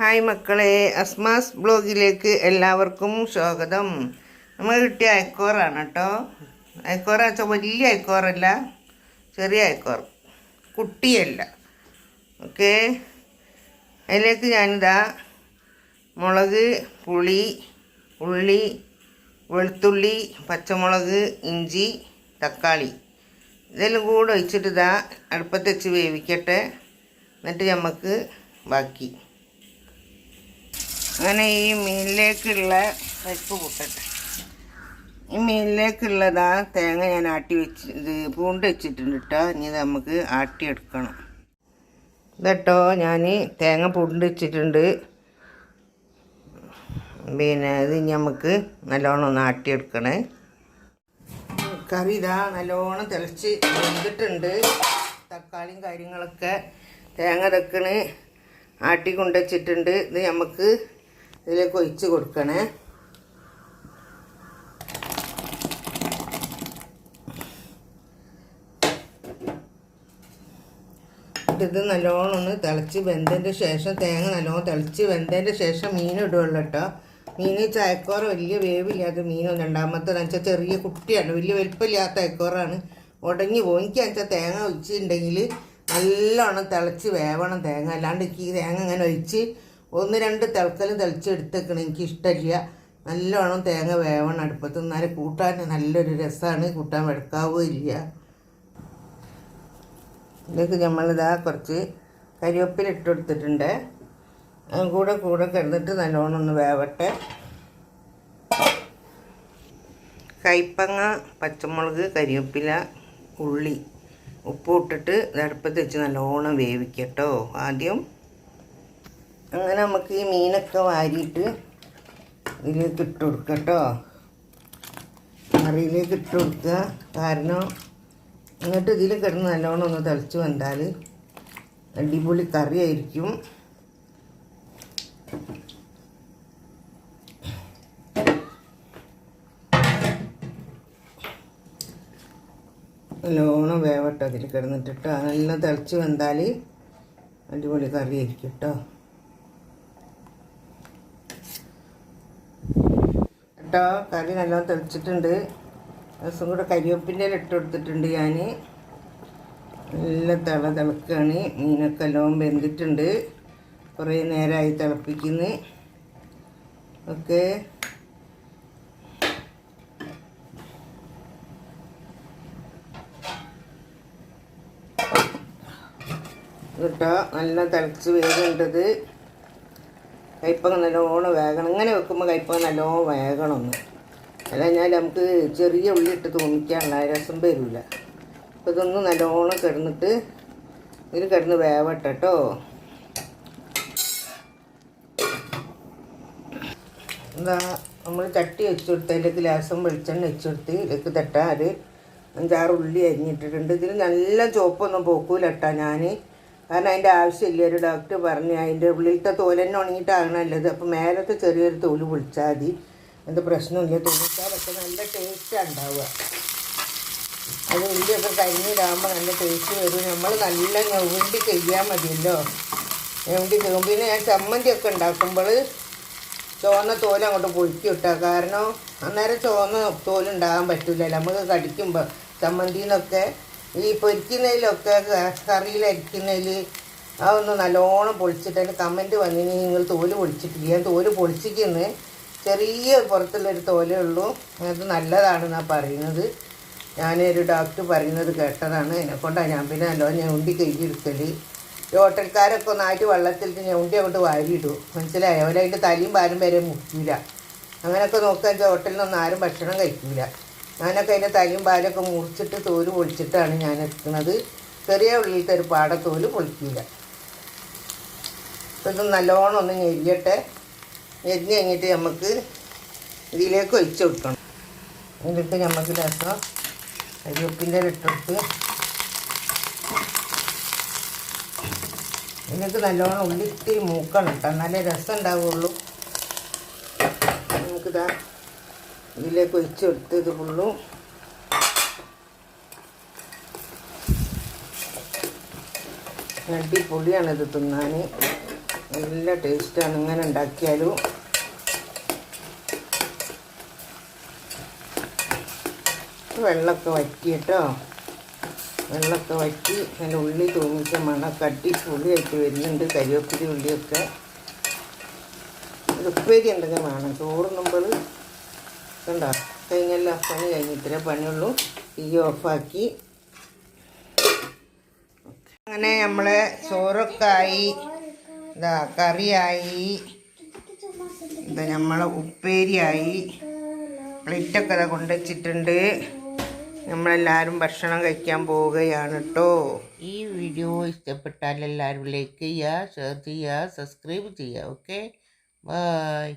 Hi മക്കളെ അസ്മാസ് ബ്ലോഗിലേക്ക് എല്ലാവർക്കും സ്വാഗതം. നമ്മൾ കിട്ടിയ അയക്കോറാണ് കേട്ടോ. അയക്കോറ വെച്ചാൽ വലിയ അയക്കോറല്ല ചെറിയ അയക്കോർ കുട്ടിയല്ല. ഓക്കെ. അതിലേക്ക് ഞാനിതാ മുളക് പുളി ഉള്ളി വെളുത്തുള്ളി പച്ചമുളക് ഇഞ്ചി തക്കാളി. ഇതെല്ലാം കൂടെ ഒഴിച്ചിട്ട് ഇതാ അടുപ്പത്ത് വെച്ച് വേവിക്കട്ടെ. എന്നിട്ട് നമുക്ക് ബാക്കി. അങ്ങനെ ഈ മീനിലേക്കുള്ള പരിപ്പ് കൂട്ടട്ടെ. ഈ മീനിലേക്കുള്ളതാ തേങ്ങ ഞാൻ ആട്ടി വെച്ച് ഇത് പൂണ്ട് വെച്ചിട്ടുണ്ട് കേട്ടോ ഇനി നമുക്ക് ആട്ടിയെടുക്കണം. ഇതട്ടോ ഞാൻ തേങ്ങ പൂണ്ട് വെച്ചിട്ടുണ്ട്. പിന്നെ ഇത് നമുക്ക് നല്ലോണം ഒന്ന് ആട്ടിയെടുക്കണേ. കറി ഇതാ നല്ലോണം തിളച്ച് വെന്തിട്ടുണ്ട്. തക്കാളിയും കാര്യങ്ങളൊക്കെ തേങ്ങ തക്കണ് ആട്ടി കൊണ്ടുവച്ചിട്ടുണ്ട്. ഇത് നമുക്ക് ഇതിലേക്ക് ഒഴിച്ച് കൊടുക്കണേ. ഇത് നല്ലോണം ഒന്ന് തിളച്ച് വെന്തതിന്റെ ശേഷം തേങ്ങ നല്ലോണം തിളച്ച് വെന്തതിന്റെ ശേഷം മീൻ ഇടുകയുള്ളൂ കേട്ടോ മീൻ ചായക്കോറ വലിയ വേവില്ലാത്ത മീനൊന്നും രണ്ടാമത്തെ വെച്ചാൽ ചെറിയ കുട്ടിയാണ്. വലിയ വലിപ്പമില്ലാത്ത അയക്കോറാണ് ഉടങ്ങി പോകും എനിക്ക് വെച്ചാൽ തേങ്ങ ഒഴിച്ചിട്ടുണ്ടെങ്കിൽ നല്ലോണം തിളച്ച് വേവണം തേങ്ങ. അല്ലാണ്ട് ഈ തേങ്ങ അങ്ങനെ ഒഴിച്ച് ഒന്ന് രണ്ട് തിളക്കലും തിളച്ചെടുത്തേക്കണം. എനിക്കിഷ്ടമില്ല നല്ലോണം തേങ്ങ വേവണം. അടുപ്പത്ത് നിന്നാലും കൂട്ടാൻ നല്ലൊരു രസമാണ് കൂട്ടാൻ വെടുക്കാവുകയില്ല ഇതിലേക്ക് നമ്മളിതാ കുറച്ച് കരിവേപ്പില ഇട്ട് കൊടുത്തിട്ടുണ്ട്. കൂടെ കൂടെ കിടന്നിട്ട് നല്ലോണം ഒന്ന് വേവട്ടെ. കൈപ്പങ്ങ പച്ചമുളക് കരിവേപ്പില ഉള്ളി ഉപ്പ് ഇട്ടിട്ട് അടുപ്പത്ത് വെച്ച് നല്ലോണം വേവിക്കട്ടോ. ആദ്യം അങ്ങനെ നമുക്ക് ഈ മീനൊക്കെ വാരിയിട്ട് ഇതിലേക്ക് ഇട്ട് കൊടുക്കുക കേട്ടോ. കറിയിലേക്ക് ഇട്ട് കൊടുക്കുക. കാരണം എന്നിട്ട് ഇതിൽ കിടന്ന് നല്ലോണം ഒന്ന് തിളച്ച് വന്നാൽ അടിപൊളി കറിയായിരിക്കും. നല്ലോണം വേവട്ടോ അതിൽ കിടന്നിട്ടിട്ടോ. നല്ല തിളച്ച് വന്നാൽ അടിപൊളി കറിയായിരിക്കും കേട്ടോ. കേട്ടോ കറി നല്ലോണം തെളിച്ചിട്ടുണ്ട്. ദിവസം കൂടെ കരിവേപ്പിന്റെ ഇട്ട് കൊടുത്തിട്ടുണ്ട് ഞാൻ നല്ല തിള തിളക്കുകയാണ് മീനൊക്കെ എല്ലാം വെന്തിട്ടുണ്ട്. കുറേ നേരമായി തിളപ്പിക്കുന്നു. ഓക്കെ. കേട്ടോ നല്ല തിളച്ച് വേഗേണ്ടത് കയ്പങ്ങ നല്ലോണം വേകണം. ഇങ്ങനെ വെക്കുമ്പോൾ കയ്പങ്ങ നല്ലോണം വേകണമെന്ന് ഒന്ന്. അല്ല ഞാൻ നമുക്ക് ചെറിയ ഉള്ളി ഇട്ട് തോന്നിക്കാനുള്ള രസം വരില്ല അപ്പോൾ ഇതൊന്ന് നല്ലോണം കിടന്നിട്ട് ഇതിൽ കിടന്ന് വേവട്ടെ കേട്ടോ എന്താ നമ്മൾ ചട്ടി വെച്ചെടുത്ത് കൊടുത്ത് അതിലേക്ക് ലാസം വെളിച്ചെണ്ണ വെച്ചെടുത്ത് ഇതിലേക്ക് തട്ടാൻ ഒരു അഞ്ചാറ് ഉള്ളി അരിഞ്ഞിട്ടിട്ടുണ്ട്. ഇതിൽ നല്ല ചുവപ്പൊന്നും പോക്കൂലട്ടാ ഞാൻ കാരണം അതിന്റെ ആവശ്യമില്ല. ഒരു ഡോക്ടർ പറഞ്ഞു അതിന്റെ ഉള്ളിലത്തെ തോലെന്നെ ഉണങ്ങിയിട്ടാണ് നല്ലത്. അപ്പോൾ മേലത്തെ ചെറിയൊരു തോൽ പൊളിച്ചാൽ മതി. എന്ത് പ്രശ്നമില്ല തോന്നിച്ചാലൊക്കെ നല്ല ടേസ്റ്റാണ് ഉണ്ടാവുക. അത് ഉള്ളിയൊക്കെ കരിഞ്ഞിടാകുമ്പോൾ നല്ല ടേസ്റ്റ് വരും. നമ്മൾ നല്ല ഞെവുണ്ടി ചെയ്യാൻ മതിയല്ലോ. ഞെവുണ്ടി ചെയ്യുമ്പോൾ പിന്നെ ഞാൻ ചമ്മന്തിയൊക്കെ ഉണ്ടാക്കുമ്പോൾ ചുവന്ന തോൽ അങ്ങോട്ട് പൊളിക്കും ഇട്ടാ. കാരണം അന്നേരം ചുവന്ന തോലുണ്ടാകാൻ പറ്റില്ല നമുക്ക് കടിക്കുമ്പോൾ ചമ്മന്തിന്നൊക്കെ ഈ പൊരിക്കുന്നതിലൊക്കെ കറിയിലരിക്കുന്നതിൽ അതൊന്ന് നല്ലോണം പൊളിച്ചിട്ട് അതിന്റെ കമന്റ് വന്നിനി നിങ്ങൾ തോൽ പൊളിച്ചിട്ടില്ല? ഞാൻ തോൽ പൊളിച്ചിരിക്കുന്നത് ചെറിയ പുറത്തുള്ളൊരു തോലേ ഉള്ളൂ. അത് നല്ലതാണെന്നാണ് പറയുന്നത്. ഞാനൊരു ഡോക്ടർ പറയുന്നത് കേട്ടതാണ്. എന്നെക്കൊണ്ടാണ് ഞാൻ പിന്നെ നല്ലോ ഞാൻ ഉണ്ടി കയ്യെടുക്കൽ ഈ ഹോട്ടൽക്കാരൊക്കെ ഒന്നായിട്ട് വെള്ളത്തിൽ ഉണ്ടി അങ്ങോട്ട് വാരിയിടും. മനസ്സിലായോ? അവരതിന്റെ തലയും പാലും വരെ മുക്കില്ല. അങ്ങനെയൊക്കെ നോക്കുക ഹോട്ടലിൽ ഒന്നും ആരും ഭക്ഷണം കഴിക്കില്ല ഞാനൊക്കെ അതിന്റെ തലയും പാലൊക്കെ മുറിച്ചിട്ട് തോൽ പൊളിച്ചിട്ടാണ് ഞാൻ എത്തുന്നത് ചെറിയ ഉള്ളിലത്തെ ഒരു പാട തോൽ പൊളിക്കില്ല ഇത് നല്ലോണം ഒന്ന് ഞെരിയട്ടെ. ഞെരിഞ്ഞ് കഴിഞ്ഞിട്ട് നമുക്ക് ഇതിലേക്ക് ഒഴിച്ചു കൊടുക്കണം. എന്നിട്ട് നമുക്ക് രസം കരിവേപ്പിന്റെ ഇട്ടെടുത്ത് ഇതിലേക്ക് നല്ലോണം ഉള്ളിത്തിരി മൂക്കണം കേട്ടോ. എന്നാലേ രസം ഉണ്ടാവുള്ളൂ. നമുക്കിതാ ഇതിലേക്ക് ഒഴിച്ച് കൊടുത്ത് ഇത് അടിപൊളിയാണ് ഇത് തിന്നാൻ. നല്ല ടേസ്റ്റാണ് ഇങ്ങനെ ഉണ്ടാക്കിയാലും വെള്ളമൊക്കെ വറ്റിയിട്ടോ വെള്ളമൊക്കെ വറ്റി നല്ല ഉള്ളി തൂങ്ങിച്ച മണമൊക്കെ അടിപൊളിയായിട്ട് വരുന്നുണ്ട്. കരിവേപ്പിലി ഉള്ളിയൊക്കെ. ഉപ്പേരി ഉണ്ടെങ്കിൽ വേണം. ചോറുന്നുമ്പോൾ കണ്ടോ കഴിഞ്ഞല്ല പണി ഇത്രേ പണിയുള്ളൂ. ഈ ഓഫാക്കി. അങ്ങനെ നമ്മളെ ചോറൊക്കായി എന്താ കറിയായി നമ്മളെ ഉപ്പേരിയായി. പ്ലേറ്റൊക്കെ ഇതാ കൊണ്ടുവച്ചിട്ടുണ്ട്. നമ്മളെല്ലാവരും ഭക്ഷണം കഴിക്കാൻ പോവുകയാണ് കേട്ടോ ഈ വീഡിയോ ഇഷ്ടപ്പെട്ടാൽ എല്ലാവരും ലൈക്ക് ചെയ്യുക ഷെയർ ചെയ്യുക സബ്സ്ക്രൈബ് ചെയ്യുക. ഓക്കെ? ബൈ.